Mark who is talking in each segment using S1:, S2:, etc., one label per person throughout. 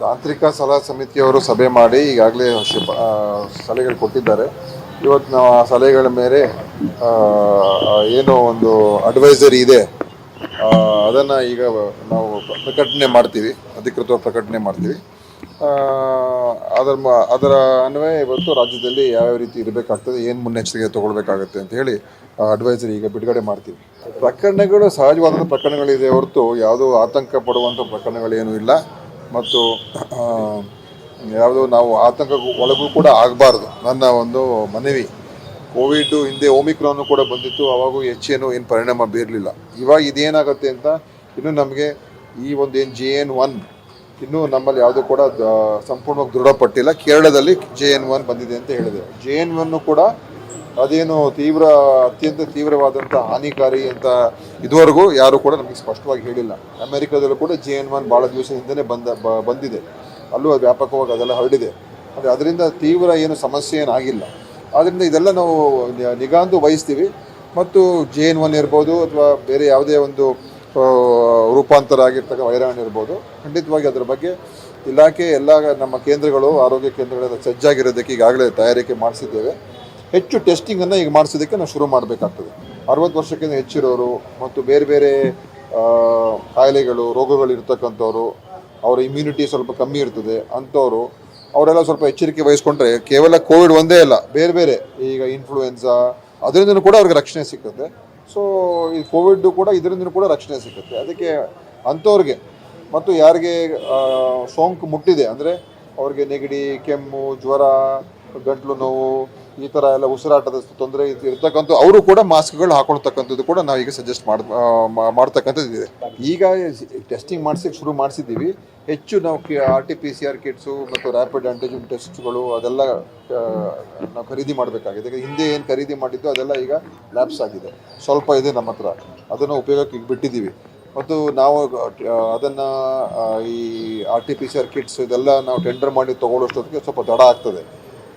S1: ತಾಂತ್ರಿಕ ಸಲಹಾ ಸಮಿತಿಯವರು ಸಭೆ ಮಾಡಿ ಈಗಾಗಲೇ ಸಲಹೆಗಳು ಕೊಟ್ಟಿದ್ದಾರೆ. ಇವತ್ತು ನಾವು ಆ ಸಲಹೆಗಳ ಮೇಲೆ ಏನು ಒಂದು ಅಡ್ವೈಸರಿ ಇದೆ. ಅದನ್ನು ಈಗ ನಾವು ಪ್ರಕಟಣೆ ಮಾಡ್ತೀವಿ. ಅಧಿಕೃತ ಪ್ರಕಟಣೆ ಮಾಡ್ತೀವಿ. ಅದರ ಅದರ ಅನ್ವಯ ಇವತ್ತು ರಾಜ್ಯದಲ್ಲಿ ಯಾವ್ಯಾವ ರೀತಿ ಇರಬೇಕಾಗ್ತದೆ, ಏನು ಮುನ್ನೆಚ್ಚರಿಕೆ ತೊಗೊಳ್ಬೇಕಾಗತ್ತೆ ಅಂತ ಹೇಳಿ ಅಡ್ವೈಸರಿ ಈಗ ಬಿಡುಗಡೆ ಮಾಡ್ತೀವಿ. ಪ್ರಕರಣಗಳು ಸಹಜವಾದ ಪ್ರಕರಣಗಳಿದೆ ಹೊರತು ಯಾವುದೋ ಆತಂಕ ಪಡುವಂಥ ಪ್ರಕರಣಗಳೇನೂ ಇಲ್ಲ. ಮತ್ತು ಯಾವುದು ನಾವು ಆತಂಕ ಒಳಗೂ ಕೂಡ ಆಗಬಾರ್ದು. ನನ್ನ ಒಂದು ಮನವಿ, ಕೋವಿಡ್ ಹಿಂದೆ ಓಮಿಕ್ರಾನು ಕೂಡ ಬಂದಿತ್ತು, ಅವಾಗೂ ಹೆಚ್ಚೇನು ಏನು ಪರಿಣಾಮ ಬೀರಲಿಲ್ಲ. ಇವಾಗ ಇದೇನಾಗುತ್ತೆ ಅಂತ ಇನ್ನೂ ನಮಗೆ ಈ ಒಂದು ಏನು ಜೆ ಎನ್ ಒನ್, ಇನ್ನೂ ನಮ್ಮಲ್ಲಿ ಯಾವುದೂ ಕೂಡ ಸಂಪೂರ್ಣವಾಗಿ ದೃಢಪಟ್ಟಿಲ್ಲ. ಕೇರಳದಲ್ಲಿ ಜೆ ಎನ್ ಒನ್ ಬಂದಿದೆ ಅಂತ ಹೇಳಿದೆ ಜೆ ಎನ್ ಒನ್ನು ಕೂಡ ಅದೇನು ತೀವ್ರ, ಅತ್ಯಂತ ತೀವ್ರವಾದಂಥ ಹಾನಿಕಾರಿ ಅಂತ ಇದುವರೆಗೂ ಯಾರು ಕೂಡ ನಮಗೆ ಸ್ಪಷ್ಟವಾಗಿ ಹೇಳಿಲ್ಲ. ಅಮೆರಿಕದಲ್ಲೂ ಕೂಡ ಜೆ ಎನ್ ಒನ್ ಭಾಳ ದಿವಸ ಹಿಂದೆನೇ ಬಂದ ಬಂದಿದೆ. ಅಲ್ಲೂ ಅದು ವ್ಯಾಪಕವಾಗಿ ಅದೆಲ್ಲ ಹರಡಿದೆ. ಆದರೆ ಅದರಿಂದ ತೀವ್ರ ಏನು ಸಮಸ್ಯೆ ಏನಾಗಿಲ್ಲ ಆದ್ದರಿಂದ ಇದೆಲ್ಲ ನಾವು ನಿಗಾಂದು ವಹಿಸ್ತೀವಿ. ಮತ್ತು ಜೆ ಎನ್ ಒನ್ ಇರ್ಬೋದು ಅಥವಾ ಬೇರೆ ಯಾವುದೇ ಒಂದು ರೂಪಾಂತರ ಆಗಿರ್ತಕ್ಕ ವೈರಾಣು ಇರ್ಬೋದು. ಖಂಡಿತವಾಗಿ ಅದರ ಬಗ್ಗೆ ಇಲಾಖೆ ಎಲ್ಲ ನಮ್ಮ ಕೇಂದ್ರಗಳು, ಆರೋಗ್ಯ ಕೇಂದ್ರಗಳೆಲ್ಲ ಸಜ್ಜಾಗಿರೋದಕ್ಕೆ ಈಗಾಗಲೇ ತಯಾರಿಕೆ ಮಾಡಿಸಿದ್ದೇವೆ. ಹೆಚ್ಚು ಟೆಸ್ಟಿಂಗನ್ನು ಈಗ ಮಾಡಿಸೋದಕ್ಕೆ ನಾವು ಶುರು ಮಾಡಬೇಕಾಗ್ತದೆ. ಅರವತ್ತು ವರ್ಷಕ್ಕಿಂತ ಹೆಚ್ಚಿರೋರು ಮತ್ತು ಬೇರೆ ಬೇರೆ ಕಾಯಿಲೆಗಳು, ರೋಗಗಳು ಇರ್ತಕ್ಕಂಥವ್ರು, ಅವರ ಇಮ್ಯುನಿಟಿ ಸ್ವಲ್ಪ ಕಮ್ಮಿ ಇರ್ತದೆ. ಅಂಥವ್ರು, ಅವರೆಲ್ಲ ಸ್ವಲ್ಪ ಎಚ್ಚರಿಕೆ ವಹಿಸ್ಕೊಂಡ್ರೆ ಕೇವಲ ಕೋವಿಡ್ ಒಂದೇ ಅಲ್ಲ, ಬೇರೆ ಬೇರೆ, ಈಗ ಇನ್ಫ್ಲೂಯೆನ್ಸಾ ಅದರಿಂದ ಕೂಡ ಅವ್ರಿಗೆ ರಕ್ಷಣೆ ಸಿಕ್ಕುತ್ತೆ. ಸೊ ಈ ಕೋವಿಡ್ ಕೂಡ ಇದರಿಂದ ಕೂಡ ರಕ್ಷಣೆ ಸಿಕ್ಕುತ್ತೆ. ಅದಕ್ಕೆ ಅಂಥವ್ರಿಗೆ ಮತ್ತು ಯಾರಿಗೆ ಸೋಂಕು ಮುಟ್ಟಿದೆ ಅಂದರೆ ಅವ್ರಿಗೆ ನೆಗಡಿ, ಕೆಮ್ಮು, ಜ್ವರ, ಗಂಟ್ಲು ನೋವು ಈ ಥರ ಎಲ್ಲ ಉಸಿರಾಟದ ತೊಂದರೆ ಇರ್ತಕ್ಕಂಥ ಅವರು ಕೂಡ ಮಾಸ್ಕ್ಗಳು ಹಾಕೊಳ್ತಕ್ಕಂಥದ್ದು ಕೂಡ ನಾವು ಈಗ ಸಜೆಸ್ಟ್ ಮಾಡ್ ಮಾಡ್ತಕ್ಕಂಥದ್ದು ಇದೆ. ಈಗ ಟೆಸ್ಟಿಂಗ್ ಮಾಡಿಸಿ ಶುರು ಮಾಡಿಸಿದ್ದೀವಿ. ಹೆಚ್ಚು ನಾವು R T P C R kits ಮತ್ತು ರ್ಯಾಪಿಡ್ ಆ್ಯಂಟಿಜನ್ ಟೆಸ್ಟ್ಗಳು ಅದೆಲ್ಲ ನಾವು ಖರೀದಿ ಮಾಡಬೇಕಾಗಿದೆ. ಹಿಂದೆ ಏನು ಖರೀದಿ ಮಾಡಿದ್ದು ಅದೆಲ್ಲ ಈಗ ಲ್ಯಾಬ್ಸ್ ಆಗಿದೆ. ಸ್ವಲ್ಪ ಇದೆ ನಮ್ಮ ಹತ್ರ. ಅದನ್ನು ಉಪಯೋಗಕ್ಕೆ ಬಿಟ್ಟಿದ್ದೀವಿ. ಮತ್ತು ನಾವು ಅದನ್ನ ಈ R T P C R kits ಇದೆಲ್ಲ ನಾವು ಟೆಂಡರ್ ಮಾಡಿ ತೊಗೊಳ್ಳೋಷ್ಟೊತ್ತಿಗೆ ಸ್ವಲ್ಪ ದಡ ಆಗ್ತದೆ.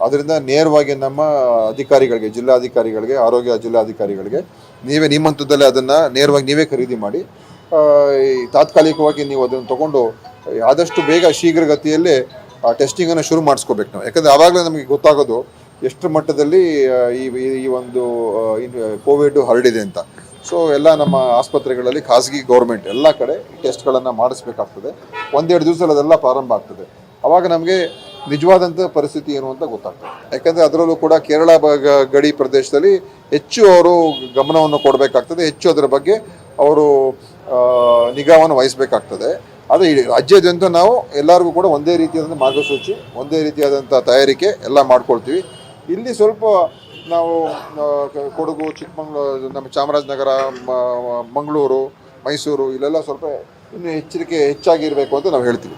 S1: ಅದರಿಂದ ನೇರವಾಗಿ ನಮ್ಮ ಅಧಿಕಾರಿಗಳಿಗೆ, ಜಿಲ್ಲಾಧಿಕಾರಿಗಳಿಗೆ, ಆರೋಗ್ಯ ಜಿಲ್ಲಾಧಿಕಾರಿಗಳಿಗೆ ನೀವೇ ನಿಮ್ಮ ಹಂತದಲ್ಲೇ ಅದನ್ನು ನೇರವಾಗಿ ನೀವೇ ಖರೀದಿ ಮಾಡಿ ತಾತ್ಕಾಲಿಕವಾಗಿ ನೀವು ಅದನ್ನು ತಗೊಂಡು ಆದಷ್ಟು ಬೇಗ ಶೀಘ್ರಗತಿಯಲ್ಲಿ ಟೆಸ್ಟಿಂಗನ್ನು ಶುರು ಮಾಡಿಸ್ಕೋಬೇಕು ನಾವು. ಯಾಕಂದರೆ ಆವಾಗಲೇ ನಮಗೆ ಗೊತ್ತಾಗೋದು ಎಷ್ಟು ಮಟ್ಟದಲ್ಲಿ ಈ, ಈ- ಒಂದು ಕೋವಿಡ್ ಹರಡಿದೆ ಅಂತ. ಸೊ ಎಲ್ಲ ನಮ್ಮ ಆಸ್ಪತ್ರೆಗಳಲ್ಲಿ ಖಾಸಗಿ ಗೌರ್ಮೆಂಟ್ ಎಲ್ಲ ಕಡೆ ಟೆಸ್ಟ್ಗಳನ್ನು ಮಾಡಿಸ್ಬೇಕಾಗ್ತದೆ. ಒಂದೆರಡು ದಿವಸದಲ್ಲಿ ಅದೆಲ್ಲ ಪ್ರಾರಂಭ ಆಗ್ತದೆ. ಅವಾಗ ನಮಗೆ ನಿಜವಾದಂಥ ಪರಿಸ್ಥಿತಿ ಏನು ಅಂತ ಗೊತ್ತಾಗ್ತದೆ. ಯಾಕಂದರೆ ಅದರಲ್ಲೂ ಕೂಡ ಕೇರಳ ಗಡಿ ಪ್ರದೇಶದಲ್ಲಿ ಹೆಚ್ಚು ಅವರು ಗಮನವನ್ನು ಕೊಡಬೇಕಾಗ್ತದೆ. ಹೆಚ್ಚು ಅದರ ಬಗ್ಗೆ ಅವರು ನಿಗಾವನ್ನು ವಹಿಸಬೇಕಾಗ್ತದೆ. ಅದು ಇಡೀ ರಾಜ್ಯಾದ್ಯಂತ ನಾವು ಎಲ್ಲರಿಗೂ ಕೂಡ ಒಂದೇ ರೀತಿಯಾದಂಥ ಮಾರ್ಗಸೂಚಿ, ಒಂದೇ ರೀತಿಯಾದಂಥ ತಯಾರಿಕೆ ಎಲ್ಲ ಮಾಡ್ಕೊಳ್ತೀವಿ. ಇಲ್ಲಿ ಸ್ವಲ್ಪ ನಾವು ಕೊಡಗು, ಚಿಕ್ಕಮಂಗ್ಳೂರು, ನಮ್ಮ ಚಾಮರಾಜನಗರ ಮಂಗಳೂರು, ಮೈಸೂರು, ಇಲ್ಲೆಲ್ಲ ಸ್ವಲ್ಪ ಇನ್ನೂ ಎಚ್ಚರಿಕೆ ಹೆಚ್ಚಾಗಿರಬೇಕು ಅಂತ ನಾವು ಹೇಳ್ತೀವಿ.